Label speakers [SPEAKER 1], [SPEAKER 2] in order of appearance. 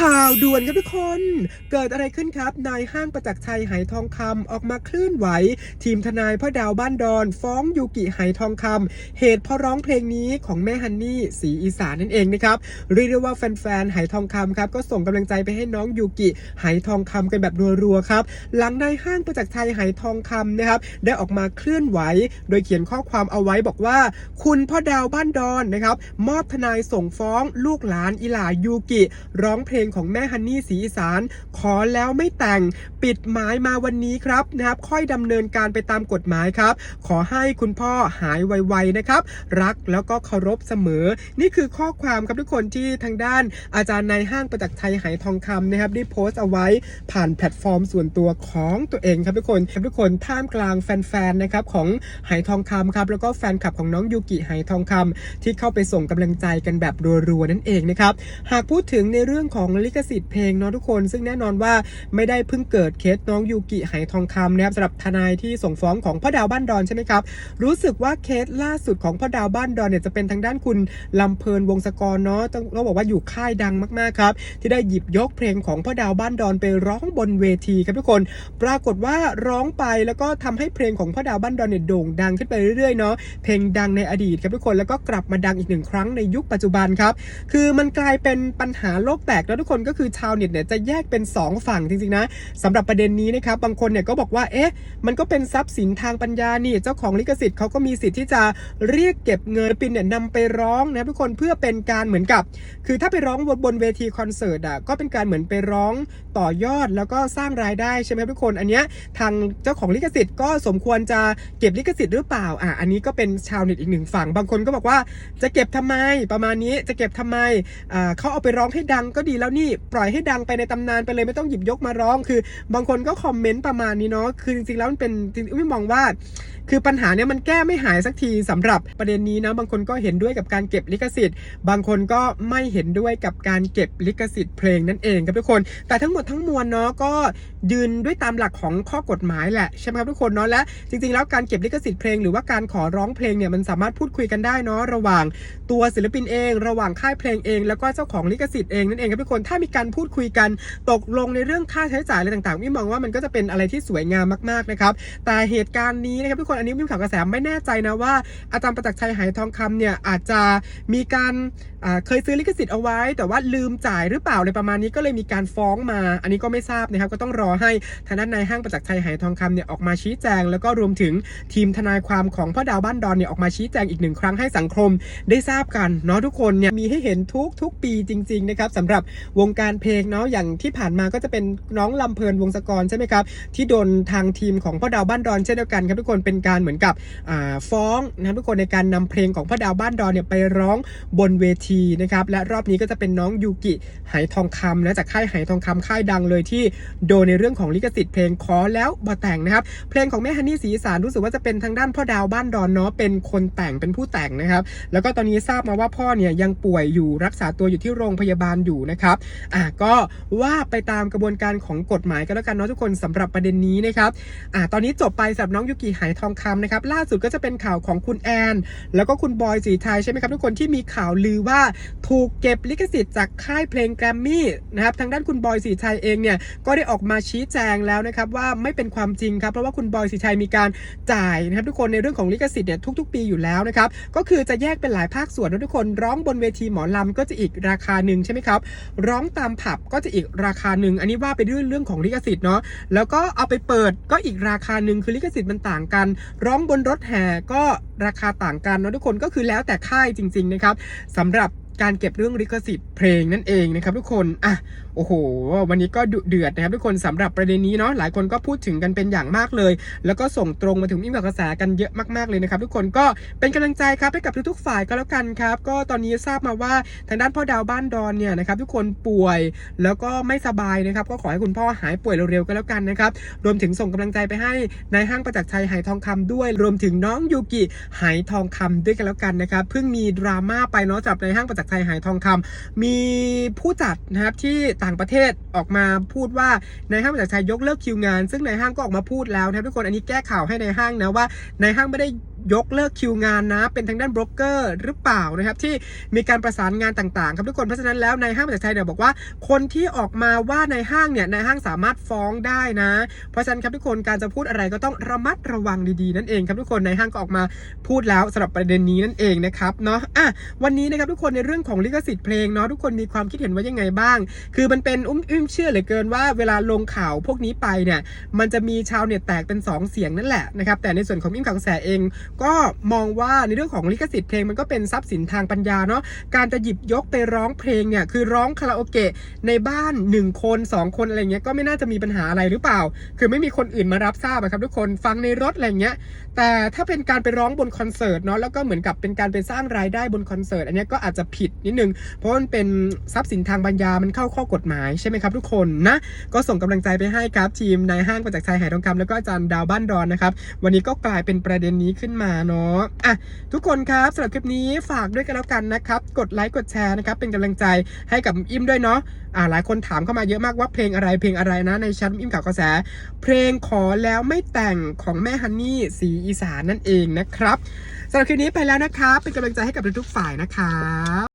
[SPEAKER 1] ข่าวด่วนครับทุกคน เกิดอะไรขึ้นครับ นายห้างประจักษ์ชัยไหทองคำออกมาคลื่นไหว ทีมทนายพ่อดาวบ้านดอน ฟ้องยูกิไหทองคำเหตุเพราะร้องเพลงนี้ของแม่ฮันนี่สีอีสานนั่นเองนะครับเรียกได้ว่าแฟนๆไหทองคำครับก็ส่งกำลังใจไปให้น้องยูกิไหทองคำกันแบบรัวๆครับหลังนายห้างประจักษ์ชัยไหทองคำนะครับได้ออกมาเคลื่อนไหว โดยเขียนข้อความเอาไว้บอกว่า คุณพ่อดาวบ้านดอนนะครับมอบทนายส่งฟ้องลูกหลานอิหลายูกิ ร้องเพลงของแม่ฮันนี่สีอีสาน ขอแล้วไม่แต่งปิดหมายมาวันนี้ครับนะครับ ค่อยดำเนินการไปตามกฎหมายครับ ขอให้คุณพ่อหายไวๆนะครับ รักแล้วก็เคารพเสมอ นี่คือข้อความครับทุกคนที่ทางด้านอาจารย์นายห้างประจักษ์ชัยไหทองคำนะครับได้โพสต์เอาไว้ผ่านแพลตฟอร์มส่วนตัวของตัวเองครับทุกคนครับทุกคนท่ามกลางแฟนๆนะครับของไหทองคำครับแล้วก็แฟนคลับของน้องยูกิไหทองคำที่เข้าไปส่งกำลังใจกันแบบรัวๆนั่นเองนะครับหากพูดถึงในเรื่องของลิขสิทธิ์เพลงเนาะทุกคน ซึ่งแน่นอนว่าไม่ได้เพิ่งเกิดเคสน้องยูกิไหทองคำนะครับสำหรับทนายที่ส่งฟ้องของพ่อดาวบ้านดอนใช่ไหมครับ รู้สึกว่าเคสล่าสุดของพ่อดาวบ้านดอนเนี่ยจะเป็นทางด้านคุณลำเพลินวงศกรเนาะต้องต้องบอกว่าอยู่ค่ายดังมากๆครับที่ได้หยิบยกเพลงของพ่อดาวบ้านดอนไปร้องบนเวทีครับทุกคน ปรากฏว่าร้องไปแล้วก็ทำให้เพลงของพ่อดาวบ้านดอนเนี่ยโด่งดังขึ้นไปเรื่อยๆเนาะเพลงดังในอดีตครับทุกคนแล้วก็กลับมาดังอีกหนึ่งครั้งในยุคปัจจุบันครับคือมันกลายเป็นปัญหาโลกแตกแล้วทุกคนก็คือชาวเน็ตเนี่ยจะแยกเป็น 2 ฝั่งจริงๆนะสำหรับประเด็นนี้นะครับบางคนเนี่ยก็บอกว่าเอ๊ะมันก็เป็นทรัพย์สินทางปัญญานี่เจ้าของลิขสิทธิ์เขาก็มีสิทธิ์ที่จะเรียกเก็บเงินศิลปินเนี่ยนำไปร้องนะทุกคนเพื่อเป็นการเหมือนกับ คือถ้าไปร้องบนบนเวทีคอนเสิร์ตอะก็เป็นการเหมือนไปร้องต่อยอดแล้วก็สร้างรายได้ใช่ไหมทุกคนอันเนี้ยทางเจ้าของลิขสิทธิ์ก็สมควรจะเก็บลิขสิทธิ์หรือเปล่าอะอันนี้ก็เป็นชาวเน็ตอีกหนึ่งฝั่ง บางคนก็บอกว่าจะเก็บทำไมประมาณนี้จะเก็บทำไมอ่าเขาเอาไปร้องให้ดังก็ดีแล้วนี่ปล่อยให้ดังไปในตำนานไปเลยไม่ต้องหยิบยกมาร้อง คือบางคนก็คอมเมนต์ประมาณนี้เนาะคือจริงๆแล้วมันเป็นจริงๆไม่มองว่า คือปัญหาเนี้ยมันแก้ไม่หายสักทีสำหรับประเด็นนี้นะบางคนก็เห็นด้วยกับการเก็บลิขสิทธิ์ บางคนก็ไม่เห็นด้วยกับการเก็บลิขสิทธิ์เพลงนั่นเองครับทุกคน แต่ทั้งหมดทั้งมวลเนาะก็ยืนด้วยตามหลักของข้อกฎหมายแหละใช่ไหมครับทุกคนเนาะและจริงๆ แล้วการเก็บลิขสิทธิ์เพลงหรือว่าการขอร้องเพลงเนี่ยมันสามารถพูดคุยกันได้เนาะระหว่างตัวศิลปินเอง ระหว่างค่ายเพลงเอง แล้วก็เจ้าของลิขสิทธิ์เองนั่นเองครับทุกคนถ้ามีการพูดคุยกัน ตกลงในเรื่องค่าใช้จ่ายอะไรต่างๆวิมมองว่ามันก็จะเป็นอะไรที่สวยงามมากๆนะครับแต่เหตุการณ์นี้นะครับทุกคนอันนี้วิมข่าวกระแสไม่แน่ใจนะว่าอาจารย์ประจักษ์ชัยหายทองคำเนี่ยอาจจะมีการเคยซื้อลิขสิทธิ์เอาไว้ แต่ว่าลืมจ่ายหรือเปล่าอะไรประมาณนี้ก็เลยมีการฟ้องมา อันนี้ก็ไม่ทราบนะครับก็ต้องรอให้ทางด้านนายห้างประจักษ์ชัยหายทองคำเนี่ยออกมาชี้แจง แล้วก็รวมถึงทีมทนายความของพ่อดาวบ้านดอนเนี่ยออกมาชี้แจงอีกหนึ่งครั้งให้สังคมได้ทราบกันเนาะทุกคนเนี่ยมีให้เห็นทุกทุกปีจริงๆนะครับสำหรับวงการเพลงเนาะอย่างที่ผ่านมาก็จะเป็นน้องลำเพลินวงศกรใช่ไหมครับที่โดนทางทีมของพ่อดาวบ้านดอนเช่นเดียวกันครับทุกคนเป็นการเหมือนกับฟ้องนะทุกคนในการนำเพลงของพ่อดาวบ้านดอนเนี่ยไปร้องบนเวทีนะครับและรอบนี้ก็จะเป็นน้องยูกิไหทองคำนะจากค่ายไหทองคำค่ายดังเลยที่โดนในเรื่องของลิขสิทธิ์เพลงขอแล้วบ่แต่งนะครับเพลงของแม่ฮันนี่ศรีสานรู้สึกว่าจะเป็นทางด้านพ่อดาวบ้านดอนเนาะเป็นคนแต่งเป็นผู้แต่งนะครับแล้วก็ตอนนี้ทราบมาว่าพ่อเนี่ยยังป่วยอยู่รักษาตัวอยู่ที่โรงพยาบาลอยู่นะครับอะก็ว่าไปตามกระบวนการของกฎหมายก็แล้วกันเนาะทุกคนสำหรับประเด็นนี้นะครับอะตอนนี้จบไปสำหรับน้องยูกิไหทองคำนะครับล่าสุดก็จะเป็นข่าวของคุณแอน แล้วก็คุณบอยสีไทยใช่ไหมครับทุกคนที่มีข่าวลือว่าถูกเก็บลิขสิทธิ์จากค่ายเพลงแกรมมี่นะครับทางด้านคุณบอยสีไทยเองเนี่ยก็ได้ออกมาชี้แจงแล้วนะครับว่าไม่เป็นความจริงครับเพราะว่าคุณบอยสีไทยมีการจ่ายนะครับทุกคนในเรื่องของลิขสิทธิ์เนี่ยทุก ๆ ปีอยู่แล้วนะครับก็คือจะแยกเป็นหลายภาคส่วนนะทุกคนร้องบนเวทีหมอลำก็จะอีกราคาหนึ่งใช่ไหมครับร้องตามผับก็จะอีกราคาหนึ่งอันนี้ว่าไปเรื่องเรื่องของลิขสิทธิ์เนาะแล้วก็เอาไปเปิดก็อีกราคาหนึ่งคือลิขสิทธิ์มันต่างกัน ร้องบนรถแห่ก็ราคาต่างกันเนาะทุกคนก็คือแล้วแต่ค่ายจริง ๆ นะครับสำหรับการเก็บเรื่องลิขสิทธิ์เพลงนั่นเองนะครับทุกคนอะโอ้โห วันนี้ก็ดุเดือดนะครับทุกคนสำหรับประเด็นนี้เนาะหลายคนก็พูดถึงกันเป็นอย่างมากเลย แล้วก็ส่งตรงมาถึงมิ่งกับกระแสกันเยอะมากๆเลยนะครับทุกคนก็เป็นกำลังใจครับให้กับทุกๆฝ่ายก็แล้วกันครับ ก็ตอนนี้ทราบมาว่าทางด้านพ่อดาวบ้านดอนเนี่ยนะครับทุกคนป่วยแล้วก็ไม่สบายนะครับก็ขอให้คุณพ่อหายป่วยเร็วๆก็แล้วกันนะครับรวมถึงส่งกำลังใจไปให้นายห้างประจักษ์ชัยไหทองคำด้วย รวมถึงน้องยูกิไหทองคำด้วยกันแล้วกันนะครับเพิ่งมีดราม่าไปเนาะจับนายห้างประจักษ์ชัยไหทองคำมีผู้จัดนะครับที่ต่างประเทศออกมาพูดว่านายห้างประจักษ์ชัยยกเลิกคิวงาน ซึ่งนายห้างก็ออกมาพูดแล้วนะทุกคนอันนี้แก้ข่าวให้ในายห้างนะว่านายห้างไม่ได้ ยกเลิกคิวงานนะ เป็นทางด้านบรกเกอร์หรือเปล่านะครับ ที่มีการประสานงานต่างๆ ครับทุกคนเพราะฉะนั้นแล้วในห้างประจักษ์ชัยเนี่ยบอกว่า คนที่ออกมาว่าในห้างเนี่ยในห้างสามารถฟ้องได้นะ เพราะฉะนั้นครับทุกคนการจะพูดอะไรก็ต้องระมัดระวังดีๆนั่นเองครับทุกคนในห้างก็ออกมาพูดแล้วสำหรับประเด็นนี้นั่นเองนะครับเนาะอะวันนี้นะครับทุกคนในเรื่องของลิขสิทธิ์เพลงเนาะทุกคนมีความคิดเห็นว่ายังไงบ้าง คือมันเป็นอุ้มอุ้มเชื่อเหลือเกินว่าเวลาลงข่าวพวกนี้ไปเนี่ยมันจะมีชาวเน็ตแตกเป็น 2 เสียงนั่นแหละนะครับแต่ในส่วนของอิ่มขังแสเองก็มองว่าในเรื่องของลิขสิทธิ์เพลงมันก็เป็นทรัพย์สินทางปัญญาเนาะการจะหยิบยกไปร้องเพลงเนี่ยคือร้องคาราโอเกะในบ้าน 1 คน 2 คนอะไรเงี้ยก็ไม่น่าจะมีปัญหาอะไรหรือเปล่า คือไม่มีคนอื่นมารับทราบอะครับทุกคนฟังในรถอะไรเงี้ยแต่ถ้าเป็นการไปร้องบนคอนเสิร์ตเนาะแล้วก็เหมือนกับเป็นการไปสร้างรายได้บนคอนเสิร์ตอันนี้ก็อาจจะผิดนิดนึงเพราะมันเป็นทรัพย์สินทางปัญญามันเข้าข้อกฎหมายใช่ไหมครับทุกคนนะก็ส่งกำลังใจไปให้ครับทีมนายห้างประจักษ์ชัยหายทองคำแล้วก็อาจารย์ดาวบ้านดอนนะครับวันนี้ก็กลายเป็นประเด็นนี้ขึ้นมาเนาะอะทุกคนครับสำหรับคลิปนี้ฝากด้วยกันแล้วกันนะครับ กดไลค์กดแชร์นะครับ เป็นกำลังใจให้กับอิมด้วยเนาะอ่าหลายคนถามเข้ามาเยอะมากว่าเพลงอะไรเพลงอะไรนะในชั้นอิมข่าวกระแส เพลงขอแล้วไม่แต่งของแม่ฮันนี่สีอีสานนั่นเองนะครับสำหรับคลิปนี้ไปแล้วนะครับเป็นกำลังใจให้กับทุกๆฝ่ายนะครับ